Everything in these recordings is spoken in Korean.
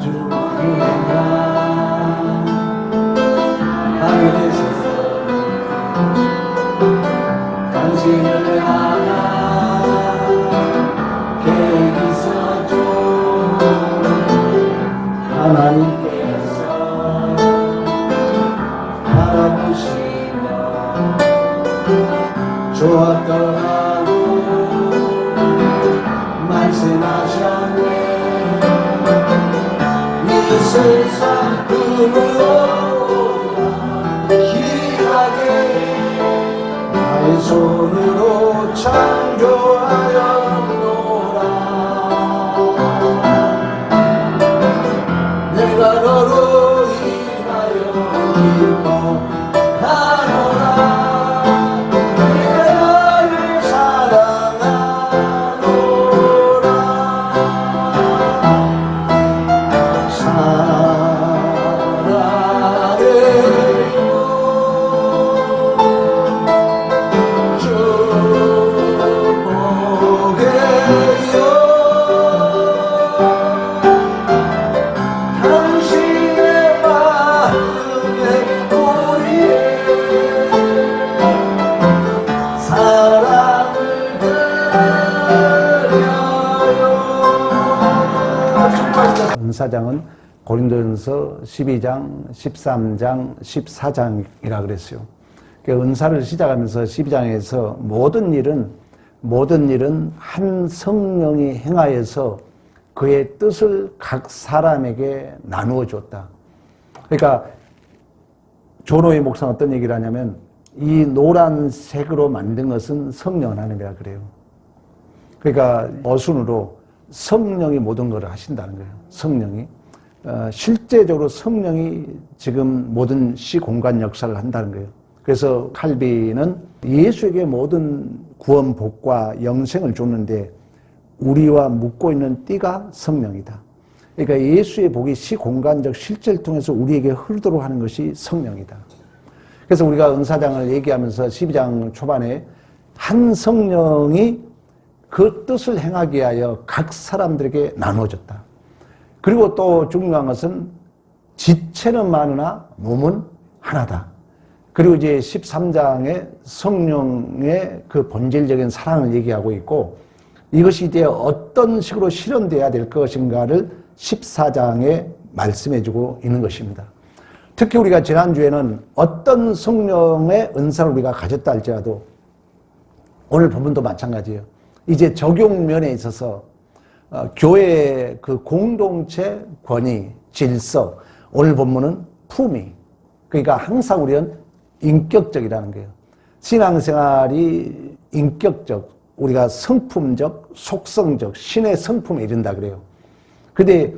주님 child. 12장, 13장, 14장이라 그랬어요. 그 은사를 시작하면서 12장에서 모든 일은 모든 일은 한 성령이 행하여서 그의 뜻을 각 사람에게 나누어 줬다. 그러니까 조로의 목사는 어떤 얘기를 하냐면 이 노란색으로 만든 것은 성령 하나님이라 그래요. 그러니까 어순으로 성령이 모든 것을 하신다는 거예요. 성령이. 어, 실제적으로 성령이 지금 모든 시 공간 역사를 한다는 거예요. 그래서 칼빈은 예수에게 모든 구원 복과 영생을 줬는데 우리와 묶고 있는 띠가 성령이다. 그러니까 예수의 복이 시 공간적 실제를 통해서 우리에게 흐르도록 하는 것이 성령이다. 그래서 우리가 은사장을 얘기하면서 12장 초반에 한 성령이 그 뜻을 행하기 위하여 각 사람들에게 나누어졌다. 그리고 또 중요한 것은 지체는 많으나 몸은 하나다. 그리고 이제 13장에 성령의 그 본질적인 사랑을 얘기하고 있고 이것이 이제 어떤 식으로 실현돼야 될 것인가를 14장에 말씀해 주고 있는 것입니다. 특히 우리가 지난주에는 어떤 성령의 은사를 우리가 가졌다 할지라도 오늘 본문도 마찬가지예요. 이제 적용면에 있어서 어, 교회의 그 공동체 권위, 질서, 오늘 본문은 품위. 그러니까 항상 우리는 인격적이라는 거예요. 신앙생활이 인격적, 우리가 성품적, 속성적, 신의 성품에 이른다 그래요. 근데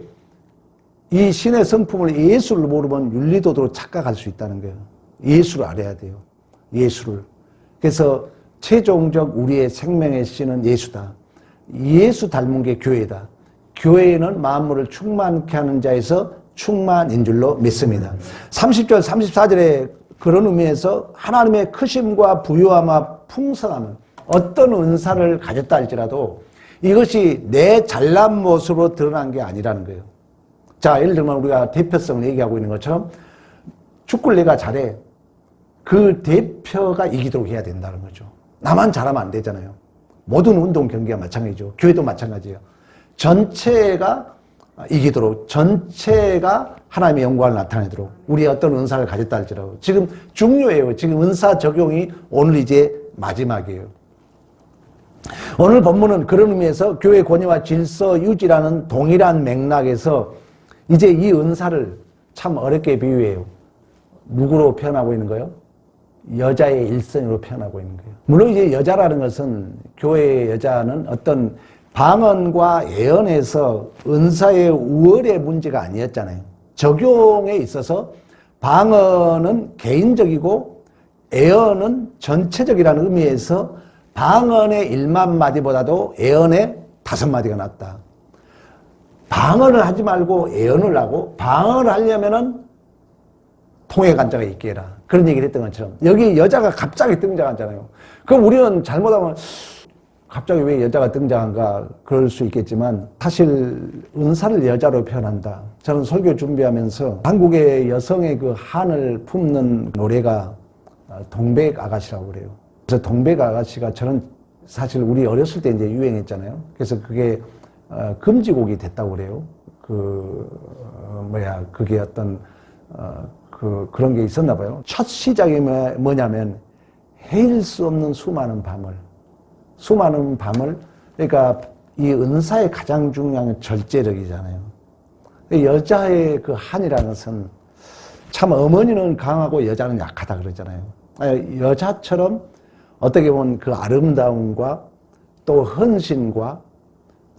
이 신의 성품을 예수를 모르면 윤리도도로 착각할 수 있다는 거예요. 예수를 알아야 돼요. 예수를. 그래서 최종적 우리의 생명의 신은 예수다. 예수 닮은 게 교회다. 교회는 만물을 충만케 하는 자에서 충만인 줄로 믿습니다. 30절, 34절에 그런 의미에서 하나님의 크심과 부유함과 풍성함은 어떤 은사를 가졌다 할지라도 이것이 내 잘난 모습으로 드러난 게 아니라는 거예요. 자, 예를 들면 우리가 대표성을 얘기하고 있는 것처럼 축구를 내가 잘해. 그 대표가 이기도록 해야 된다는 거죠. 나만 잘하면 안 되잖아요. 모든 운동 경기가 마찬가지죠. 교회도 마찬가지예요. 전체가 이기도록, 전체가 하나님의 영광을 나타내도록 우리의 어떤 은사를 가졌다 할지라도 지금 중요해요. 지금 은사 적용이 오늘 이제 마지막이에요. 오늘 본문은 그런 의미에서 교회 권위와 질서 유지라는 동일한 맥락에서 이제 이 은사를 참 어렵게 비유해요. 누구로 표현하고 있는 거예요? 여자의 일선으로 표현하고 있는 거예요. 물론 이제 여자라는 것은 교회의 여자는 어떤 방언과 예언에서 은사의 우월의 문제가 아니었잖아요. 적용에 있어서 방언은 개인적이고 예언은 전체적이라는 의미에서 방언의 1만 마디보다도 예언의 다섯 마디가 낫다. 방언을 하지 말고 예언을 하고 방언을 하려면은 통해 간자가 있게 해라. 그런 얘기를 했던 것처럼 여기 여자가 갑자기 등장하잖아요. 그럼 우리는 잘못하면 갑자기 왜 여자가 등장한가 그럴 수 있겠지만 사실 은사를 여자로 표현한다. 저는 설교 준비하면서 한국의 여성의 그 한을 품는 노래가 동백 아가씨라고 그래요. 그래서 동백 아가씨가 저는 사실 우리 어렸을 때 이제 유행했잖아요. 그래서 그게 어, 금지곡이 됐다고 그래요. 그 어, 뭐야 그게 어떤 어, 그 그런 게 있었나 봐요. 첫 시작이 뭐- 뭐냐면 헤일 수 없는 수많은 밤을 수많은 밤을 그러니까 이 은사의 가장 중요한 건 절제력이잖아요. 여자의 그 한이라는 것은 참 어머니는 강하고 여자는 약하다 그러잖아요. 아니, 여자처럼 어떻게 보면 그 아름다움과 또 헌신과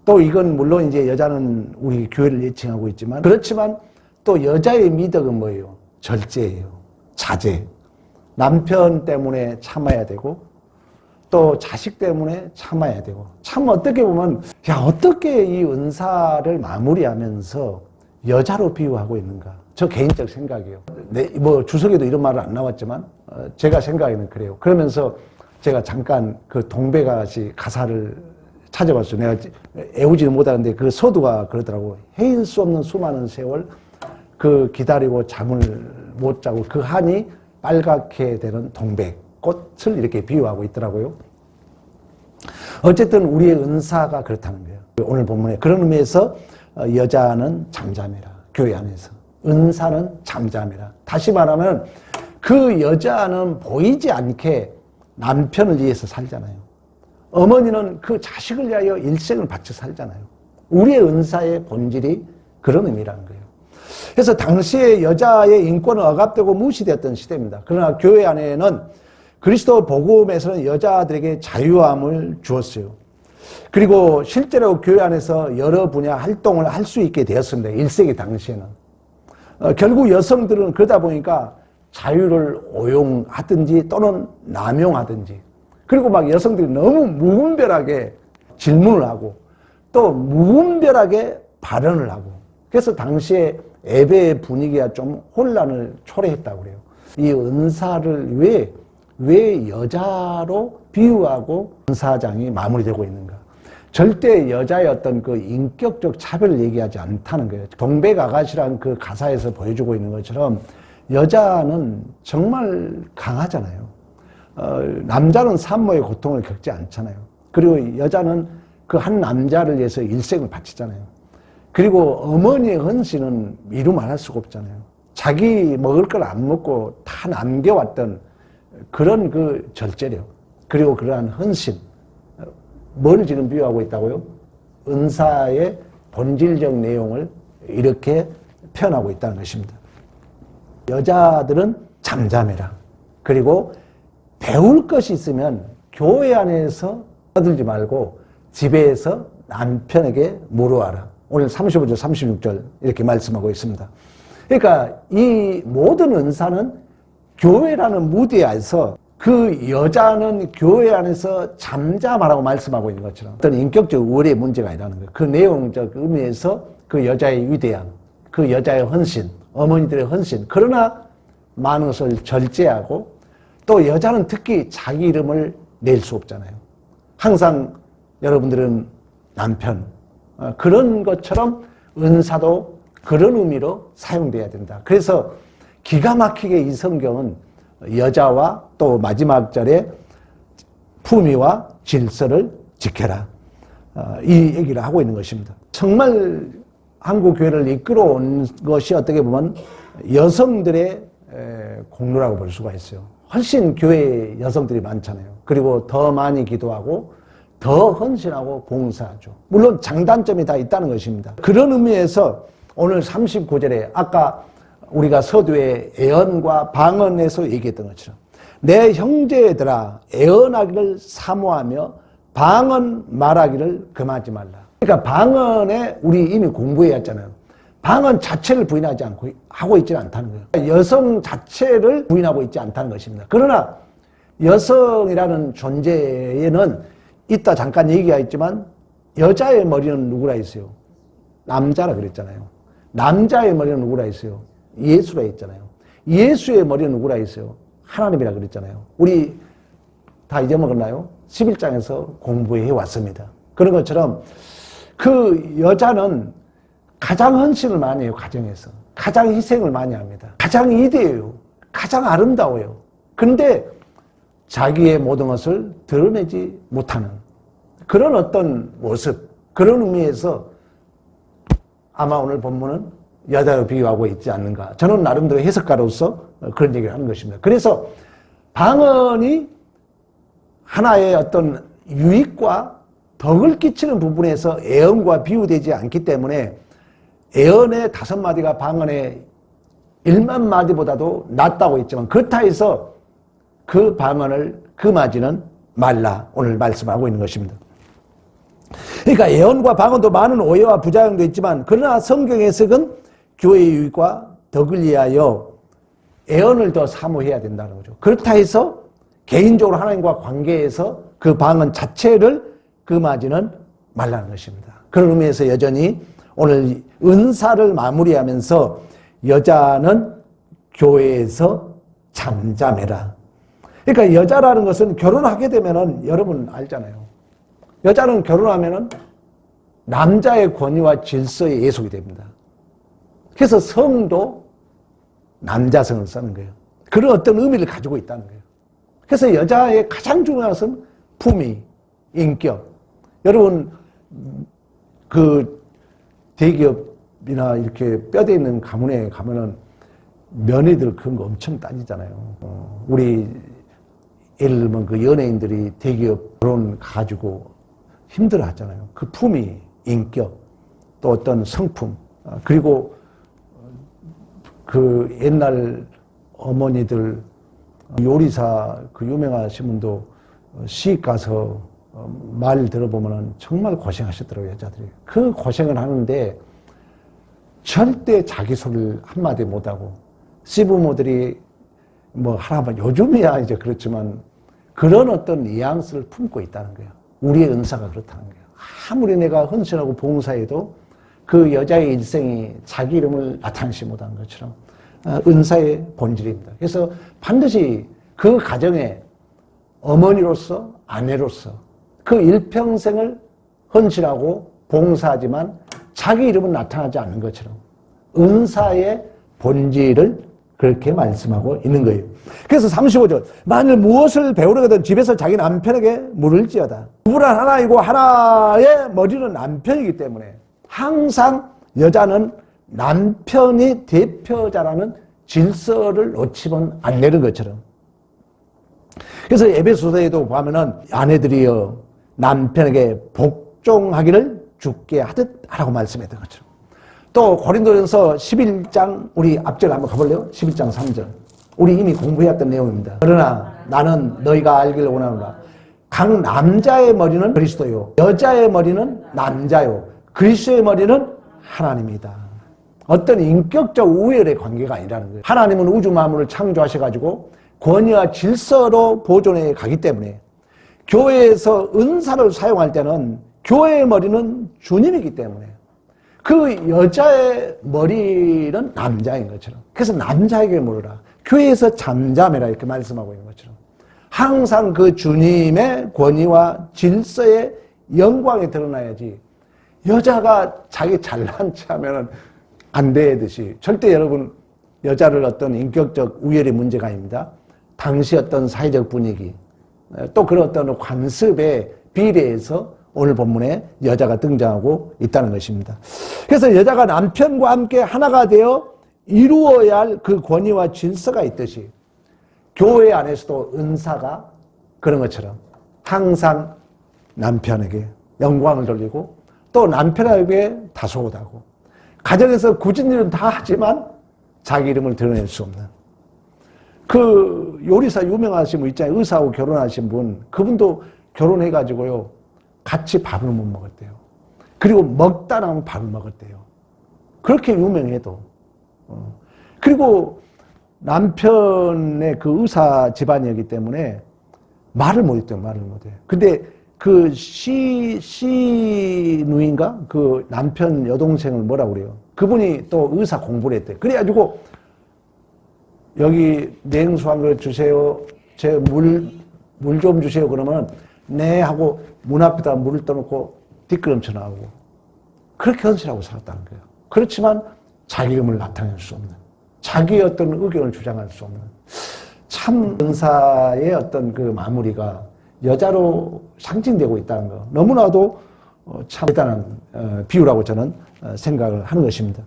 또 이건 물론 이제 여자는 우리 교회를 예칭하고 있지만 그렇지만 또 여자의 미덕은 뭐예요? 절제예요. 자제. 남편 때문에 참아야 되고 또 자식 때문에 참아야 되고. 참 어떻게 보면 야 어떻게 이 은사를 마무리하면서 여자로 비유하고 있는가? 저 개인적 생각이에요. 내, 뭐 주석에도 이런 말은 안 나왔지만 어, 제가 생각에는 그래요. 그러면서 제가 잠깐 그 동백아가씨 가사를 찾아봤어요. 내가 애우지는 못하는데 그 서두가 그러더라고. 헤일 수 없는 수많은 세월 그 기다리고 잠을 못 자고 그 한이 빨갛게 되는 동백 꽃을 이렇게 비유하고 있더라고요. 어쨌든 우리의 은사가 그렇다는 거예요. 오늘 본문에 그런 의미에서 어, 여자는 잠잠해라. 교회 안에서. 은사는 잠잠해라. 다시 말하면 그 여자는 보이지 않게 남편을 위해서 살잖아요. 어머니는 그 자식을 위하여 일생을 바쳐 살잖아요. 우리의 은사의 본질이 그런 의미라는 거예요. 그래서 당시에 여자의 인권은 억압되고 무시되었던 시대입니다. 그러나 교회 안에는 그리스도 복음에서는 여자들에게 자유함을 주었어요. 그리고 실제로 교회 안에서 여러 분야 활동을 할 수 있게 되었습니다. 1세기 당시에는. 어, 결국 여성들은 그러다 보니까 자유를 오용하든지 또는 남용하든지 그리고 막 여성들이 너무 무분별하게 질문을 하고 또 무분별하게 발언을 하고 그래서 당시에 예배의 분위기가 좀 혼란을 초래했다고 그래요. 이 은사를 왜, 왜 여자로 비유하고 은사장이 마무리되고 있는가? 절대 여자의 어떤 그 인격적 차별을 얘기하지 않다는 거예요. 동백 아가씨란 그 가사에서 보여주고 있는 것처럼 여자는 정말 강하잖아요. 어, 남자는 산모의 고통을 겪지 않잖아요. 그리고 여자는 그 한 남자를 위해서 일생을 바치잖아요. 그리고 어머니의 헌신은 미루 말할 수가 없잖아요. 자기 먹을 걸 안 먹고 다 남겨왔던 그런 그 절제력, 그리고 그러한 헌신, 뭘 지금 비유하고 있다고요? 은사의 본질적 내용을 이렇게 표현하고 있다는 것입니다. 여자들은 잠잠해라. 그리고 배울 것이 있으면 교회 안에서 떠들지 말고 집에서 남편에게 물어와라. 오늘 35절, 36절 이렇게 말씀하고 있습니다. 그러니까 이 모든 은사는 교회라는 무대에서 그 여자는 교회 안에서 잠잠하라고 말씀하고 있는 것처럼 어떤 인격적 우월의 문제가 아니라는 거예요. 그 내용적 의미에서 그 여자의 위대함, 그 여자의 헌신, 어머니들의 헌신. 그러나 많은 것을 절제하고 또 여자는 특히 자기 이름을 낼 수 없잖아요. 항상 여러분들은 남편, 어, 그런 것처럼 은사도 그런 의미로 사용돼야 된다. 그래서 기가 막히게 이 성경은 여자와 또 마지막 절에 품위와 질서를 지켜라. 어, 이 얘기를 하고 있는 것입니다. 정말 한국 교회를 이끌어온 것이 어떻게 보면 여성들의 에, 공로라고 볼 수가 있어요. 훨씬 교회 여성들이 많잖아요. 그리고 더 많이 기도하고 더 헌신하고 봉사하죠. 물론 장단점이 다 있다는 것입니다. 그런 의미에서 오늘 39절에 아까 우리가 서두에 애언과 방언에서 얘기했던 것처럼 내 형제들아 애언하기를 사모하며 방언 말하기를 금하지 말라. 그러니까 방언에 우리 이미 공부해 왔잖아요. 방언 자체를 부인하지 않고 하고 있지는 않다는 거예요. 여성 자체를 부인하고 있지 않다는 것입니다. 그러나 여성이라는 존재에는 이따 잠깐 얘기가 있지만 여자의 머리는 누구라 했어요? 남자라 그랬잖아요. 남자의 머리는 누구라 했어요? 예수라 했잖아요. 예수의 머리는 누구라 했어요? 하나님이라 그랬잖아요. 우리 다 잊어먹었나요? 11장에서 공부해 왔습니다. 그런 것처럼 그 여자는 가장 헌신을 많이 해요, 가정에서. 가장 희생을 많이 합니다. 가장 이대해요. 가장 아름다워요. 그런데 자기의 모든 것을 드러내지 못하는 그런 어떤 모습, 그런 의미에서 아마 오늘 본문은 여자로 비유하고 있지 않는가. 저는 나름대로 해석가로서 그런 얘기를 하는 것입니다. 그래서 방언이 하나의 어떤 유익과 덕을 끼치는 부분에서 애언과 비유되지 않기 때문에 애언의 다섯 마디가 방언의 일만 마디보다도 낫다고 했지만 그렇다 해서 그 방언을 금하지는 말라 오늘 말씀하고 있는 것입니다. 그러니까 예언과 방언도 많은 오해와 부작용도 있지만 그러나 성경 해석은 교회의 유익과 덕을 위하여 예언을 더 사모해야 된다는 거죠. 그렇다 해서 개인적으로 하나님과 관계에서 그 방언 자체를 금하지는 말라는 것입니다. 그런 의미에서 여전히 오늘 은사를 마무리하면서 여자는 교회에서 잠잠해라. 그러니까 여자라는 것은 결혼하게 되면은 여러분 알잖아요. 여자는 결혼하면은 남자의 권위와 질서에 예속이 됩니다. 그래서 성도 남자성을 쓰는 거예요. 그런 어떤 의미를 가지고 있다는 거예요. 그래서 여자의 가장 중요한 것은 품위, 인격. 여러분, 그 대기업이나 이렇게 뼈대 있는 가문에 가면은 며느리들 그런 거 엄청 따지잖아요. 어, 우리 예를 들면 그 연예인들이 대기업 결혼 가지고 힘들어 하잖아요. 그 품위, 인격, 또 어떤 성품, 아, 그리고 그 옛날 어머니들 요리사 그 유명하신 분도 시집 가서 어, 말 들어보면은 정말 고생하셨더라고요, 여자들이. 그 고생을 하는데 절대 자기 소리를 한마디 못하고 시부모들이 뭐 하라면 요즘이야 이제 그렇지만 그런 어떤 뉘앙스를 품고 있다는 거예요. 우리의 은사가 그렇다는 거예요. 아무리 내가 헌신하고 봉사해도 그 여자의 일생이 자기 이름을 나타내지 못한 것처럼 어, 은사의 본질입니다. 그래서 반드시 그 가정에 어머니로서 아내로서 그 일평생을 헌신하고 봉사하지만 자기 이름은 나타나지 않는 것처럼 은사의 본질을 그렇게 말씀하고 있는 거예요. 그래서 35절. 만일 무엇을 배우려거든 집에서 자기 남편에게 물을지어다. 부부는 하나이고 하나의 머리는 남편이기 때문에 항상 여자는 남편이 대표자라는 질서를 놓치면 안 되는 것처럼. 그래서 에베소서에도 보면은 아내들이여 남편에게 복종하기를 죽게 하듯 하라고 말씀했던 것처럼. 또 고린도전서 11장 우리 앞절 한번 가볼래요? 11장 3절. 우리 이미 공부했던 내용입니다. 그러나 나는 너희가 알기를 원하노라. 각 남자의 머리는 그리스도요. 여자의 머리는 남자요. 그리스도의 머리는 하나님이다. 어떤 인격적 우열의 관계가 아니라는 거예요. 하나님은 우주 만물을 창조하셔가지고 권위와 질서로 보존해 가기 때문에 교회에서 은사를 사용할 때는 교회의 머리는 주님이기 때문에 그 여자의 머리는 남자인 것처럼. 그래서 남자에게 물으라. 교회에서 잠잠해라. 이렇게 말씀하고 있는 것처럼. 항상 그 주님의 권위와 질서의 영광이 드러나야지. 여자가 자기 잘난 체 하면은 안 되듯이. 절대 여러분, 여자를 어떤 인격적 우열의 문제가 아닙니다. 당시 어떤 사회적 분위기, 또 그런 어떤 관습에 비례해서 오늘 본문에 여자가 등장하고 있다는 것입니다. 그래서 여자가 남편과 함께 하나가 되어 이루어야 할 그 권위와 질서가 있듯이 교회 안에서도 은사가 그런 것처럼 항상 남편에게 영광을 돌리고 또 남편에게 다소하고 가정에서 굳은 일은 다 하지만 자기 이름을 드러낼 수 없는 그 요리사 유명하신 분 있잖아요. 의사하고 결혼하신 분. 그분도 결혼해가지고요. 같이 밥을 못 먹었대요. 그리고 먹다 남은 밥을 먹었대요. 그렇게 유명해도. 어. 그리고 남편의 그 의사 집안이었기 때문에 말을 못했대요. 말을 못해. 근데 그 시, 시 누인가? 그 남편 여동생을 뭐라 그래요? 그분이 또 의사 공부를 했대. 그래가지고 여기 냉수 한 그릇 주세요. 제 물 물 좀 주세요. 그러면 네 하고 문 앞에다 물을 떠놓고 뒷걸음쳐 나오고 그렇게 헌신하고 살았다는 거예요. 그렇지만 자기임을 나타낼 수 없는 자기의 어떤 의견을 주장할 수 없는 참 은사의 어떤 그 마무리가 여자로 상징되고 있다는 거 너무나도 어, 참 대단한 어, 비유라고 저는 어, 생각을 하는 것입니다.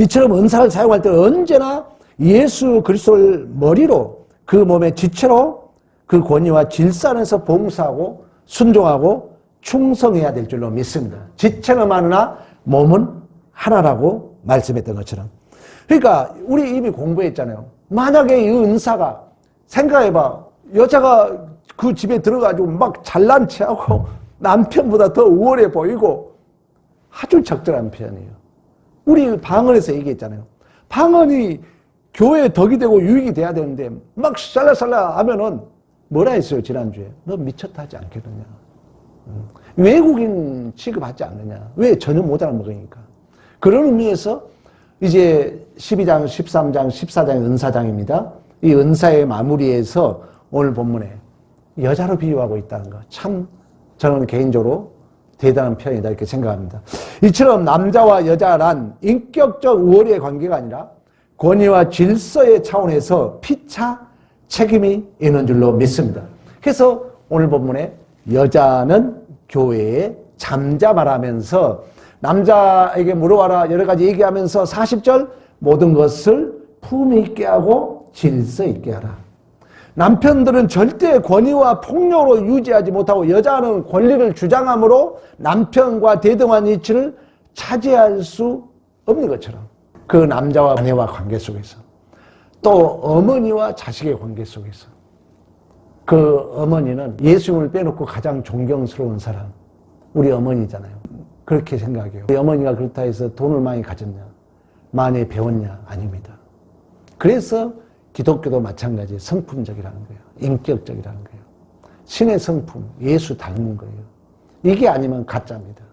이처럼 은사를 사용할 때 언제나 예수 그리스도를 머리로 그 몸의 지체로 그 권위와 질서 안에서 봉사하고 순종하고 충성해야 될 줄로 믿습니다. 지체는 많으나 몸은 하나라고 말씀했던 것처럼. 그러니까 우리 이미 공부했잖아요. 만약에 이 은사가 생각해봐. 여자가 그 집에 들어가지고 막 잘난 체하고 남편보다 더 우월해 보이고 아주 적절한 표현이에요. 우리 방언에서 얘기했잖아요. 방언이 교회에 덕이 되고 유익이 돼야 되는데 막 살라살라 하면은 뭐라 했어요, 지난주에? 너 미쳤다 하지 않겠느냐. 음. 외국인 취급하지 않느냐. 왜? 전혀 못 알아먹으니까. 그런 의미에서 이제 12장, 13장, 14장의 은사장입니다. 이 은사의 마무리에서 오늘 본문에 여자로 비유하고 있다는 거. 참 저는 개인적으로 대단한 표현이다 이렇게 생각합니다. 이처럼 남자와 여자란 인격적 우월의 관계가 아니라 권위와 질서의 차원에서 피차 책임이 있는 줄로 믿습니다. 그래서 오늘 본문에 여자는 교회에 잠잠하라면서 남자에게 물어와라 여러 가지 얘기하면서 40절 모든 것을 품위 있게 하고 질서 있게 하라. 남편들은 절대 권위와 폭력으로 유지하지 못하고 여자는 권리를 주장함으로 남편과 대등한 위치를 차지할 수 없는 것처럼 그 남자와 아내와 관계 속에서 또 어머니와 자식의 관계 속에서 그 어머니는 예수님을 빼놓고 가장 존경스러운 사람 우리 어머니잖아요. 그렇게 생각해요. 우리 어머니가 그렇다 해서 돈을 많이 가졌냐 많이 배웠냐 아닙니다. 그래서 기독교도 마찬가지 성품적이라는 거예요. 인격적이라는 거예요. 신의 성품, 예수 닮은 거예요. 이게 아니면 가짜입니다.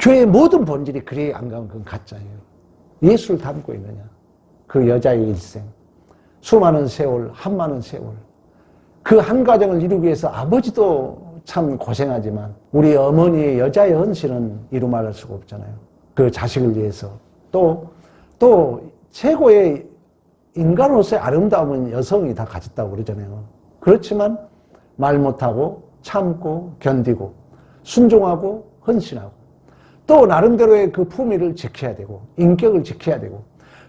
교회의 모든 본질이 그래 안 가면 그건 가짜예요. 예수를 닮고 있느냐. 그 여자의 일생. 수많은 세월, 한 많은 세월. 그 한 가정을 이루기 위해서 아버지도 참 고생하지만 우리 어머니의 여자의 헌신은 이루 말할 수가 없잖아요. 그 자식을 위해서. 또, 또 최고의 인간으로서의 아름다움은 여성이 다 가졌다고 그러잖아요. 그렇지만 말 못하고 참고 견디고 순종하고 헌신하고 또 나름대로의 그 품위를 지켜야 되고 인격을 지켜야 되고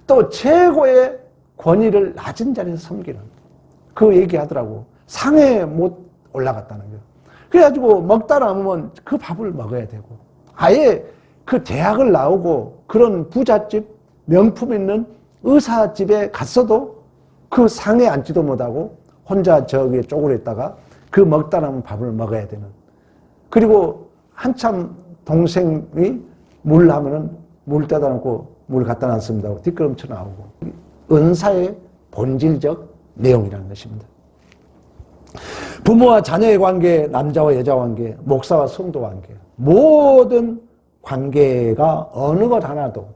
또 최고의 권위를 낮은 자리에서 섬기는 그 얘기하더라고. 상에 못 올라갔다는 거예요. 그래가지고 먹다 남으면 그 밥을 먹어야 되고 아예 그 대학을 나오고 그런 부잣집 명품 있는 의사집에 갔어도 그 상에 앉지도 못하고 혼자 저기에 쪼그렸다가 그 먹다 남은 밥을 먹어야 되는. 그리고 한참 동생이 물 하면은 물 떠다 놓고 물 갖다 놨습니다 뒷걸음쳐 나오고. 은사의 본질적 내용이라는 것입니다. 부모와 자녀의 관계, 남자와 여자 관계, 목사와 성도 관계, 모든 관계가 어느 것 하나도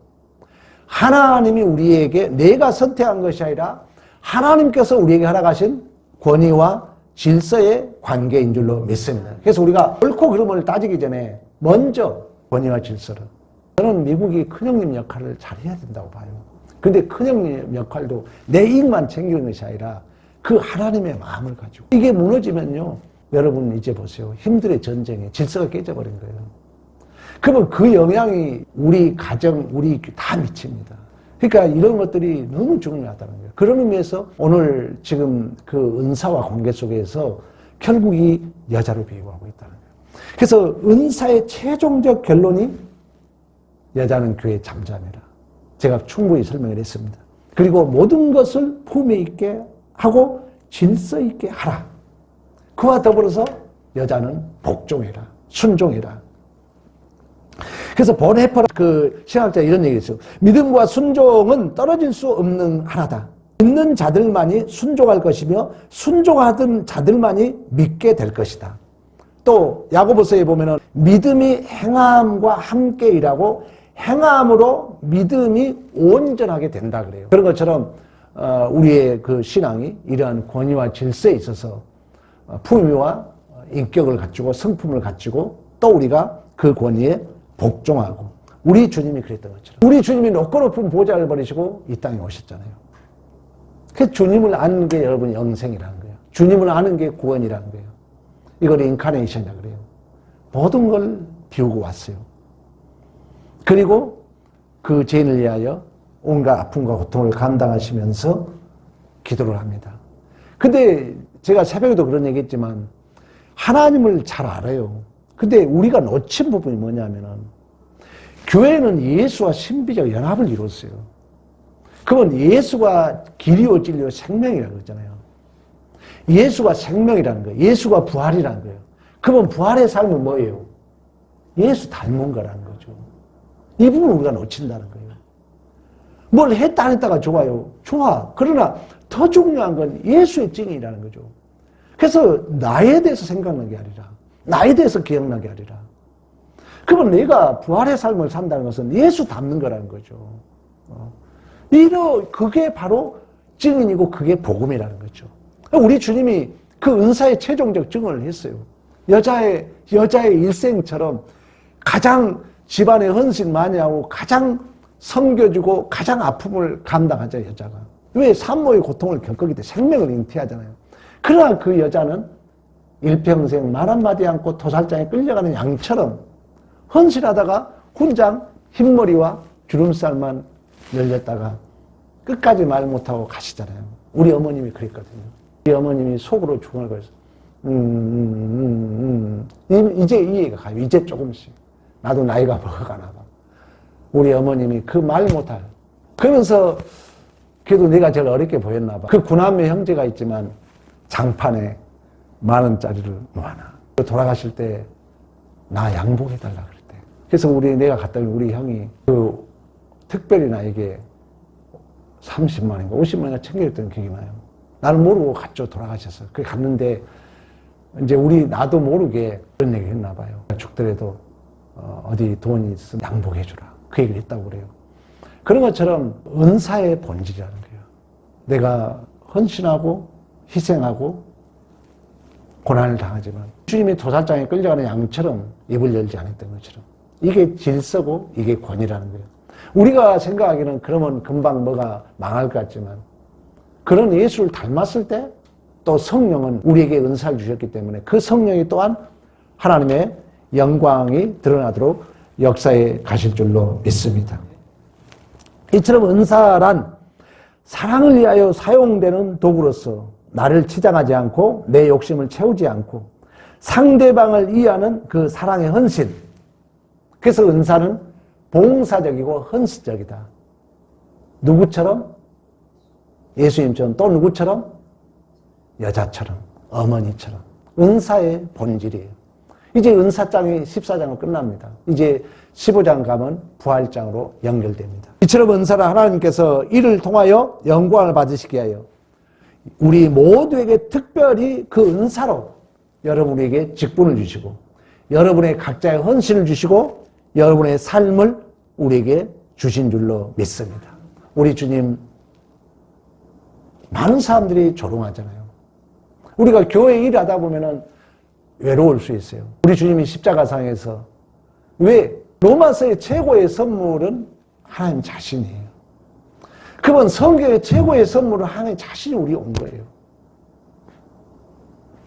하나님이 우리에게 내가 선택한 것이 아니라 하나님께서 우리에게 허락하신 권위와 질서의 관계인 줄로 믿습니다. 그래서 우리가 옳고 그름을 따지기 전에 먼저 권위와 질서를 저는 미국이 큰형님 역할을 잘해야 된다고 봐요. 근데 큰 형님 역할도 내 이익만 챙기는 것이 아니라 그 하나님의 마음을 가지고 이게 무너지면요. 여러분 이제 보세요. 힘들의 전쟁에 질서가 깨져버린 거예요. 그러면 그 영향이 우리 가정, 우리 다 미칩니다. 그러니까 이런 것들이 너무 중요하다는 거예요. 그런 의미에서 오늘 지금 그 은사와 관계 속에서 결국 이 여자로 비유하고 있다는 거예요. 그래서 은사의 최종적 결론이 여자는 교회 잠잠해라. 제가 충분히 설명을 했습니다. 그리고 모든 것을 품에 있게 하고 질서 있게 하라. 그와 더불어서 여자는 복종해라. 순종해라. 그래서 본헤퍼 그 신학자 이런 얘기 했어요. 믿음과 순종은 떨어질 수 없는 하나다. 믿는 자들만이 순종할 것이며 순종하던 자들만이 믿게 될 것이다. 또 야고보서에 보면은 믿음이 행함과 함께 일하고 행함으로 믿음이 온전하게 된다 그래요. 그런 것처럼 어, 우리의 그 신앙이 이러한 권위와 질서에 있어서 어, 품위와 인격을 갖추고 성품을 갖추고 또 우리가 그 권위에 복종하고 우리 주님이 그랬던 것처럼 우리 주님이 높고 높은 보좌를 버리시고 이 땅에 오셨잖아요. 그 주님을 아는 게 여러분 영생이라는 거예요. 주님을 아는 게 구원이라는 거예요. 이걸 인카네이션이라 그래요. 모든 걸 비우고 왔어요. 그리고 그 죄인을 위하여 온갖 아픔과 고통을 감당하시면서 기도를 합니다. 근데 제가 새벽에도 그런 얘기 했지만 하나님을 잘 알아요. 근데 우리가 놓친 부분이 뭐냐면은 교회는 예수와 신비적 연합을 이뤘어요. 그건 예수가 길이요 진리요 생명이라고 그러잖아요. 예수가 생명이라는 거예요. 예수가 부활이라는 거예요. 그러면 부활의 삶은 뭐예요? 예수 닮은 거라는 거죠. 이 부분을 우리가 놓친다는 거예요. 뭘 했다 안 했다가 좋아요. 좋아. 그러나 더 중요한 건 예수의 증인이라는 거죠. 그래서 나에 대해서 생각나는 게 아니라 나에 대해서 기억나게 아니라 그러면 내가 부활의 삶을 산다는 것은 예수 닮는 거라는 거죠. 어. 이러 그게 바로 증인이고 그게 복음이라는 거죠. 우리 주님이 그 은사의 최종적 증언을 했어요. 여자의 여자의 일생처럼 가장 집안에 헌신 많이 하고 가장 섬겨주고 가장 아픔을 감당하자 여자가 왜 산모의 고통을 겪기 때 생명을 잉태하잖아요. 그러나 그 여자는 일평생 말 한마디 않고 도살장에 끌려가는 양처럼 헌신하다가 훈장 흰머리와 주름살만 열렸다가 끝까지 말 못하고 가시잖아요. 우리 어머님이 그랬거든요. 우리 어머님이 속으로 중얼거려서 음, 음, 음, 음. 이제 이해가 가요. 이제 조금씩. 나도 나이가 먹어가나 봐. 우리 어머님이 그 말 못할. 그러면서 그래도 내가 제일 어렵게 보였나 봐. 그 구남매 형제가 있지만 장판에 만 원짜리를 모아놔. 돌아가실 때 나 양복해달라 그랬대. 그래서 우리 내가 갔더니 우리 형이 그 특별히 나에게 30만 원인가 50만 원인가 챙겨줬던 기억이 나요. 나는 모르고 갔죠. 돌아가셔서. 그 갔는데 이제 우리 나도 모르게 그런 얘기 했나 봐요. 죽더라도 어, 어디 돈이 있으면 양복해주라. 그 얘기를 했다고 그래요. 그런 것처럼 은사의 본질이라는 거예요. 내가 헌신하고 희생하고 고난을 당하지만 주님이 도살장에 끌려가는 양처럼 입을 열지 않았던 것처럼 이게 질서고 이게 권위라는 거예요. 우리가 생각하기는 그러면 금방 뭐가 망할 것 같지만 그런 예수를 닮았을 때 또 성령은 우리에게 은사를 주셨기 때문에 그 성령이 또한 하나님의 영광이 드러나도록 역사에 가실 줄로 믿습니다. 이처럼 은사란 사랑을 위하여 사용되는 도구로서 나를 치장하지 않고 내 욕심을 채우지 않고 상대방을 이해하는 그 사랑의 헌신. 그래서 은사는 봉사적이고 헌신적이다. 누구처럼? 예수님처럼 또 누구처럼? 여자처럼, 어머니처럼. 은사의 본질이에요. 이제 은사장이 14장으로 끝납니다. 이제 15장 가면 부활장으로 연결됩니다. 이처럼 은사를 하나님께서 이를 통하여 영광을 받으시게 하여 우리 모두에게 특별히 그 은사로 여러분에게 직분을 주시고 여러분의 각자의 헌신을 주시고 여러분의 삶을 우리에게 주신 줄로 믿습니다. 우리 주님 많은 사람들이 조롱하잖아요. 우리가 교회 일 하다 보면은 외로울 수 있어요. 우리 주님이 십자가상에서 왜 로마서의 최고의 선물은 하나님 자신이에요. 그건 성경의 최고의 선물은 하나님 자신이 우리 온 거예요.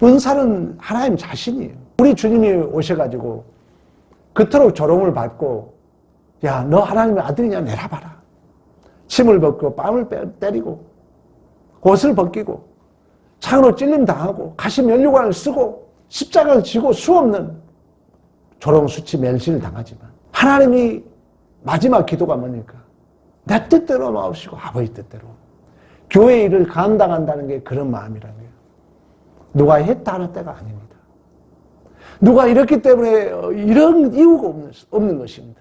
은사는 하나님 자신이에요. 우리 주님이 오셔가지고 그토록 조롱을 받고 야 너 하나님의 아들이냐 내라봐라. 침을 벗고 뺨을 때리고 옷을 벗기고 창으로 찔림 당하고 가시 면류관을 쓰고 십자가를 지고 수없는 조롱 수치 멸시를 당하지만 하나님이 마지막 기도가 뭡니까? 내 뜻대로 마옵시고 아버지 뜻대로 교회 일을 감당한다는 게 그런 마음이라는 거예요. 누가 했다 하는 때가 아닙니다. 누가 이렇기 때문에 이런 이유가 없는, 없는 것입니다.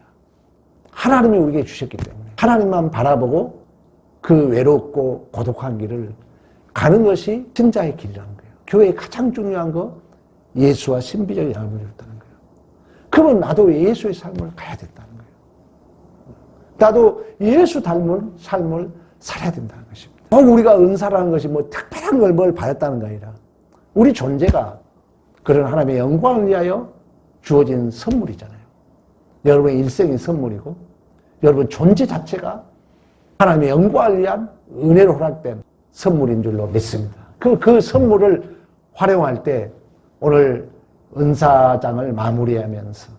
하나님이 우리에게 주셨기 때문에 하나님만 바라보고 그 외롭고 고독한 길을 가는 것이 신자의 길이라는 거예요. 교회의 가장 중요한 거 예수와 신비적 연합을 이뤘다는 거예요. 그러면 나도 예수의 삶을 가야 된다는 거예요. 나도 예수 닮은 삶을 살아야 된다는 것입니다. 꼭 우리가 은사라는 것이 뭐 특별한 걸 뭘 받았다는 게 아니라 우리 존재가 그런 하나님의 영광을 위하여 주어진 선물이잖아요. 여러분의 일생이 선물이고 여러분 존재 자체가 하나님의 영광을 위한 은혜로 허락된 선물인 줄로 믿습니다. 그, 그 선물을 활용할 때 오늘 은사장을 마무리하면서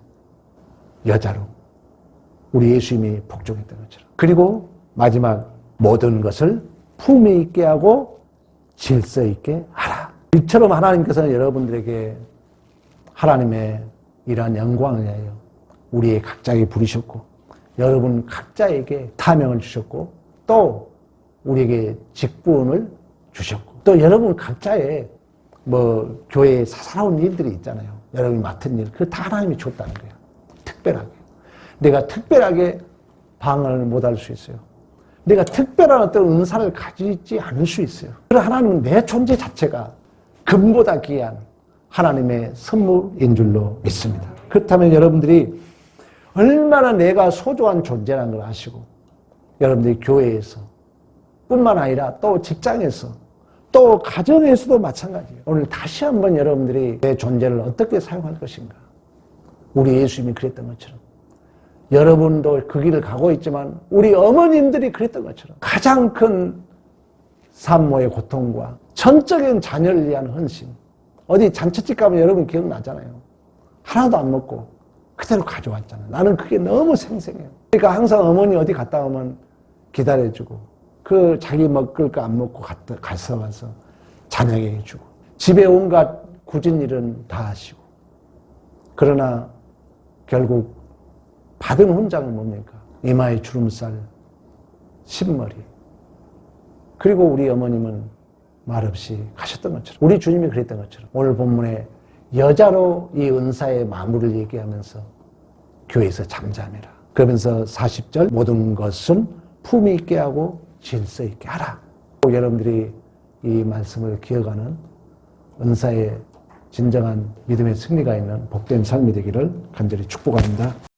여자로 우리 예수님이 복종했던 것처럼. 그리고 마지막 모든 것을 품위 있게 하고 질서 있게 하라. 이처럼 하나님께서는 여러분들에게 하나님의 이러한 영광을 위하여 우리의 각자에게 부르셨고 여러분 각자에게 타명을 주셨고 또 우리에게 직분을 주셨고 또 여러분 각자의 뭐 교회에 사사로운 일들이 있잖아요. 여러분이 맡은 일, 그 다 하나님이 줬다는 거예요. 특별하게. 내가 특별하게 방을 못 할 수 있어요. 내가 특별한 어떤 은사를 가지지 않을 수 있어요. 그러나 하나님은 내 존재 자체가 금보다 귀한 하나님의 선물인 줄로 믿습니다. 그렇다면 여러분들이 얼마나 내가 소중한 존재라는 걸 아시고 여러분들이 교회에서 뿐만 아니라 또 직장에서 또 가정에서도 마찬가지예요. 오늘 다시 한번 여러분들이 내 존재를 어떻게 사용할 것인가. 우리 예수님이 그랬던 것처럼 여러분도 그 길을 가고 있지만 우리 어머님들이 그랬던 것처럼 가장 큰 산모의 고통과 전적인 자녀를 위한 헌신. 어디 잔치집 가면 여러분 기억나잖아요. 하나도 안 먹고 그대로 가져왔잖아요. 나는 그게 너무 생생해요. 그러니까 항상 어머니 어디 갔다 오면 기다려주고 그 자기 먹을 거 안 먹고 갔다, 가서 와서 자녀에게 주고 집에 온갖 굳은 일은 다 하시고 그러나 결국 받은 훈장은 뭡니까? 이마에 주름살, 신머리. 그리고 우리 어머님은 말없이 가셨던 것처럼 우리 주님이 그랬던 것처럼 오늘 본문에 여자로 이 은사의 마무리를 얘기하면서 교회에서 잠잠해라. 그러면서 40절 모든 것은 품위 있게 하고 질서 있게 하라. 꼭 여러분들이 이 말씀을 기억하는 은사의 진정한 믿음의 승리가 있는 복된 삶이 되기를 간절히 축복합니다.